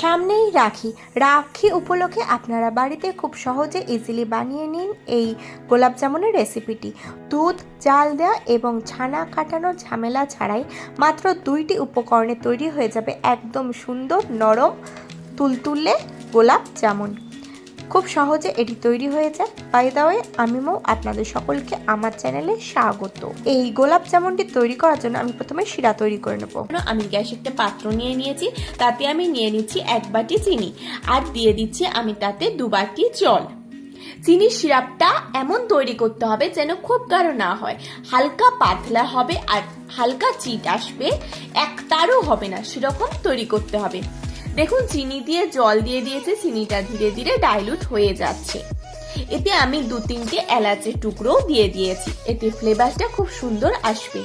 সামনেই রাখি। রাখি উপলক্ষে আপনারা বাড়িতে খুব সহজে ইজিলি বানিয়ে নিন এই গোলাপ জামুনের রেসিপিটি দুধ, জাল দেওয়া এবং ছানা কাটানো ঝামেলা ছাড়াই মাত্র দুইটি উপকরণে তৈরি হয়ে যাবে একদম সুন্দর নরম, তুলতুলে গোলাপ জামুন। খুব সহজে এটি তৈরি হয়ে যায়। বাই দা ওয়ে আমি মৌ, আপনাদের সকলকে আমার চ্যানেলে স্বাগত। এই গোলাপ জামুনটি তৈরি করার জন্য আমি প্রথমে শিরা তৈরি করে নেব। আমি গ্যাস একটা পাত্র নিয়ে নিয়েছি, তাতে আমি নিয়ে নিচ্ছি এক বাটি চিনি, আর দিয়ে দিচ্ছি আমি তাতে দু বাটি জল। চিনির সিরাপটা এমন তৈরি করতে হবে যেন খুব গাঢ় না হয়, হালকা পাতলা হবে আর হালকা চিট আসবে, এক তারও হবে না, সেরকম তৈরি করতে হবে। দেখুন, চিনি দিয়ে জল দিয়ে দিয়েছে, চিনিটা ধীরে ধীরে ডাইলুট হয়ে যাচ্ছে। এতে আমি দু তিনটে এলাচের টুকরো দিয়ে দিয়েছি। এতে ফ্লেভারটা খুব সুন্দর আসবে।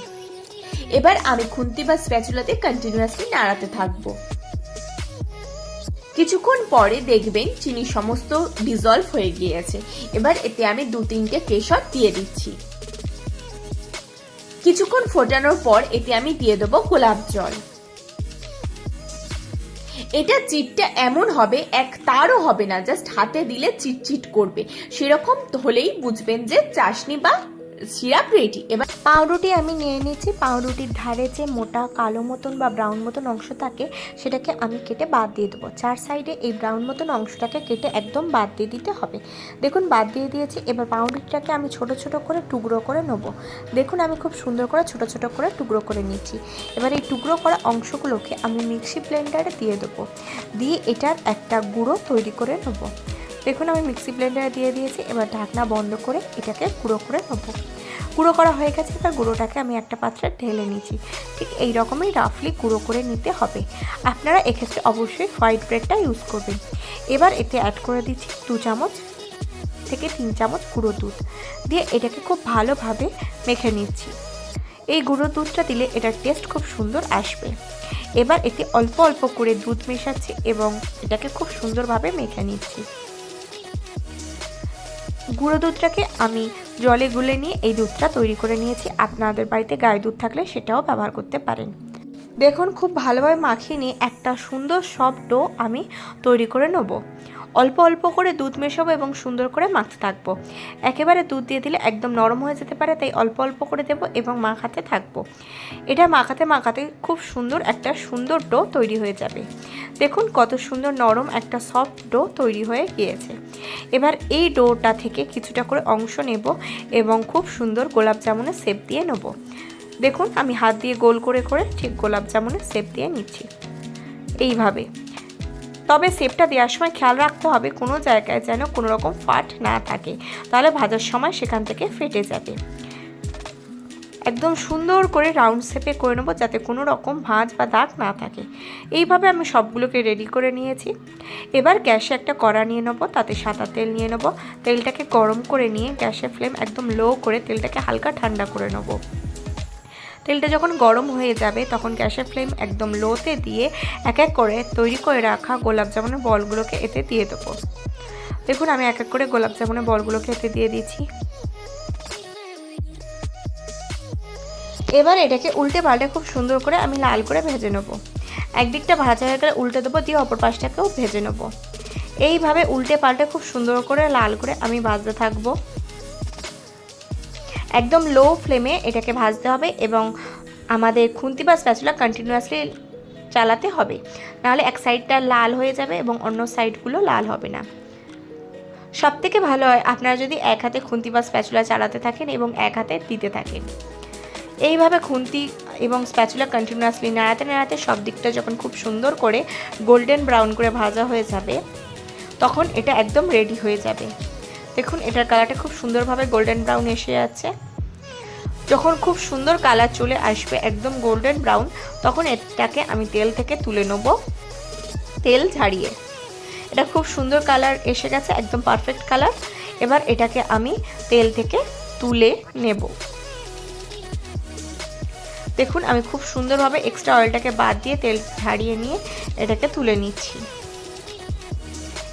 এবার আমি খুন্তি বা স্প্যাচুলাতে কন্টিনিউয়াসলি নাড়াতে থাকব। কিছুক্ষণ পরে দেখবেন চিনি সমস্ত ডিজলভ হয়ে গিয়েছে। এবার এতে আমি দু তিনটে কেশর দিয়ে দিচ্ছি। কিছুক্ষণ ফোটানোর পর এতে আমি দিয়ে দেবো গোলাপ জল। এটা চিটটা এমন হবে, এক তারও হবে না জাস্ট হাতে দিলে চিটচিট করবে। সেরকম হলেই বুঝবেন যে চাশনি বা সিরাপ রেডি। এবার পাউরুটি আমি নিয়ে নিয়েছি। পাউরুটির ধারে যে মোটা কালো মতন বা ব্রাউন মতন অংশ থাকে, সেটাকে আমি কেটে বাদ দিয়ে দেবো। চার সাইডে এই ব্রাউন মতন অংশটাকে কেটে একদম বাদ দিয়ে দিতে হবে। দেখুন, বাদ দিয়ে দিয়েছি। এবার পাউরুটিটাকে আমি ছোট ছোট করে টুকরো করে নেব। দেখুন, আমি খুব সুন্দর করে ছোট ছোট করে টুকরো করে নিচ্ছি এবার এই টুকরো করা অংশগুলোকে আমি মিক্সি ব্লেন্ডারে দিয়ে দেবো। দিয়ে এটার একটা গুঁড়ো তৈরি করে নেব। দেখুন, আমি মিক্সি ব্লেন্ডারে দিয়ে দিয়েছি। এবার ঢাকনা বন্ধ করে এটাকে গুঁড়ো করে নেব। গুঁড়ো করা হয়ে গেছে, এবার গুঁড়োটাকে আমি একটা পাত্রে ঢেলে নিয়েছি ঠিক এই রকমই রাফলি গুঁড়ো করে নিতে হবে। আপনারা এক্ষেত্রে অবশ্যই হোয়াইট ব্রেডটা ইউজ করবেন। এবার এতে অ্যাড করে দিচ্ছি দু চামচ থেকে তিন চামচ গুঁড়ো দুধ। দিয়ে এটাকে খুব ভালোভাবে মেখে নিচ্ছি। এই গুঁড়ো দুধটা দিলে এটার টেস্ট খুব সুন্দর আসবে। এবার এতে অল্প অল্প করে দুধ মেশাচ্ছি এবং এটাকে খুব সুন্দরভাবে মেখে নিচ্ছি। গুঁড়ো দুধটাকে আমি জলে গুলে নিয়ে এই দুধটা তৈরি করে নিয়েছি। আপনাদের বাড়িতে গায়ে দুধ থাকলে সেটাও ব্যবহার করতে পারেন। দেখুন, খুব ভালোভাবে মাখিয়ে নিয়ে একটা সুন্দর সব ডো আমি তৈরি করে নেব। অল্প অল্প করে দুধ মেশাবো এবং সুন্দর করে মাখতে থাকব। একেবারে দুধ দিয়ে দিলে একদম নরম হয়ে যেতে পারে, তাই অল্প অল্প করে দেবো এবং মাখাতে থাকব। এটা মাখাতে মাখাতে খুব সুন্দর একটা সুন্দর ডো তৈরি হয়ে যাবে। দেখুন কত সুন্দর নরম একটা সফট ডো তৈরি হয়ে গিয়েছে। এবার এই ডোটা থেকে কিছুটা করে অংশ নেব এবং খুব সুন্দর গোলাপ জামুনের শেপ দিয়ে নেব। দেখুন আমি হাত দিয়ে গোল করে করে ঠিক গোলাপ জামুনের শেপ দিয়ে নিচ্ছি। এইভাবে। তবে সেপটা দেওয়ার সময় খেয়াল রাখতে হবে কোনো জায়গায় যেন কোনো রকম ফাট না থাকে। তাহলে ভাজার সময় সেখান থেকে ফেটে যাবে। একদম সুন্দর করে রাউন্ড শেপে করে নেব যাতে কোনো রকম ভাঁজ বা দাগ না থাকে। এইভাবে আমি সবগুলোকে রেডি করে নিয়েছি। এবার গ্যাসে একটা কড়া নিয়ে নেব, তাতে সাদা তেল নিয়ে নেব। তেলটাকে গরম করে নিয়ে গ্যাসের ফ্লেম একদম লো করে তেলটাকে হালকা ঠান্ডা করে নেব। তেলটা যখন গরম হয়ে যাবে, তখন গ্যাসের ফ্লেম একদম লোতে দিয়ে এক এক করে তৈরি করে রাখা গোলাপ জামুনের বলগুলোকে এতে দিয়ে দেবো। দেখুন, আমি এক এক করে গোলাপ জামুনের বলগুলোকে এতে দিয়ে দিচ্ছি। এবার এটাকে উল্টে পাল্টে খুব সুন্দর করে আমি লাল করে ভেজে নেব। একদিকটা ভাজা হয়ে গেলে উল্টে দেবো, দিয়ে অপর পাশটাকেও ভেজে নেব। এইভাবে উল্টে পাল্টে খুব সুন্দর করে লাল করে আমি ভাজতে থাকব। একদম লো ফ্লেমে এটাকে ভাজতে হবে এবং আমাদের খুন্তি বা স্প্যাচুলা কন্টিনিউয়াসলি চালাতে হবে। নাহলে এক সাইডটা লাল হয়ে যাবে এবং অন্য সাইডগুলো লাল হবে না। সব থেকে ভালো হয়, আপনারা যদি এক হাতে খুন্তি বা স্প্যাচুলা চালাতে থাকেন এবং এক হাতে দিতে থাকেন। এইভাবে খুন্তি এবং স্প্যাচুলা কন্টিনিউয়াসলি নাড়াতে নাড়াতে সব দিকটা যখন খুব সুন্দর করে গোল্ডেন ব্রাউন করে ভাজা হয়ে যাবে, তখন এটা একদম রেডি হয়ে যাবে। দেখুন, এটার কালারটা খুব সুন্দরভাবে গোল্ডেন ব্রাউন এসে যাচ্ছে যখন খুব সুন্দর কালার চলে আসবে, একদম গোল্ডেন ব্রাউন তখন এটাকে আমি তেল থেকে তুলে নেব। তেল ঝাড়িয়ে। এটা খুব সুন্দর কালার এসে গেছে, একদম পারফেক্ট কালার। এবার এটাকে আমি তেল থেকে তুলে নেব। দেখুন, আমি খুব সুন্দরভাবে এক্সট্রা অয়েলটাকে বাদ দিয়ে তেল ঝাড়িয়ে নিয়ে এটাকে তুলে নিচ্ছি।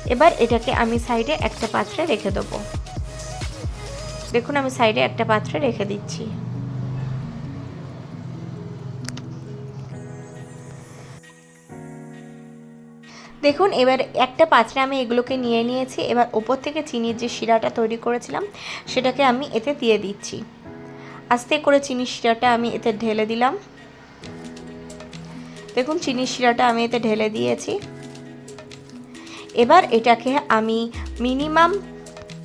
এবার এটাকে আমি সাইডে একটা পাত্রে রেখে দেবো। দেখুন, আমি সাইডে একটা পাত্রে রেখে দিচ্ছি। দেখুন, এবার একটা পাত্রে আমি এগুলোকে নিয়ে নিয়েছি। এবার ওপর থেকে চিনির যে শিরাটা তৈরি করেছিলাম, সেটাকে আমি এতে দিয়ে দিচ্ছি। আস্তে করে চিনির শিরাটা আমি এতে ঢেলে দিলাম। দেখুন, চিনির শিরাটা আমি এতে ঢেলে দিয়েছি। এবার এটাকে আমি মিনিমাম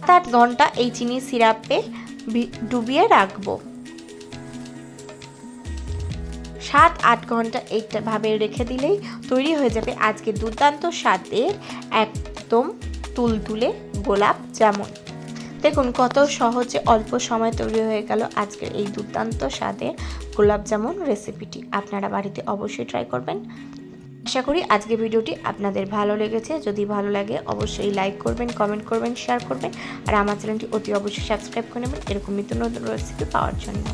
সাত ঘণ্টা এই চিনি সিরাপে ডুবিয়ে রাখব। সাত আট ঘণ্টা এইভাবে রেখে দিলেই তৈরি হয়ে যাবে আজকে দুর্দান্ত স্বাদের একদম তুলতুলে গোলাপ জামুন। দেখুন কত সহজে অল্প সময় তৈরি হয়ে গেল আজকের এই দুর্দান্ত স্বাদের গোলাপ জামুন রেসিপিটি। আপনারা বাড়িতে অবশ্যই ট্রাই করবেন। আশা করি আজকে ভিডিওটি আপনাদের ভালো লেগেছে। যদি ভালো লাগে, অবশ্যই লাইক করবেন কমেন্ট করবেন শেয়ার করবেন। আর আমার চ্যানেলটি অতি অবশ্যই সাবস্ক্রাইব করে নেবেন। এরকম নিত্য নতুন রেসিপি পাওয়ার জন্য।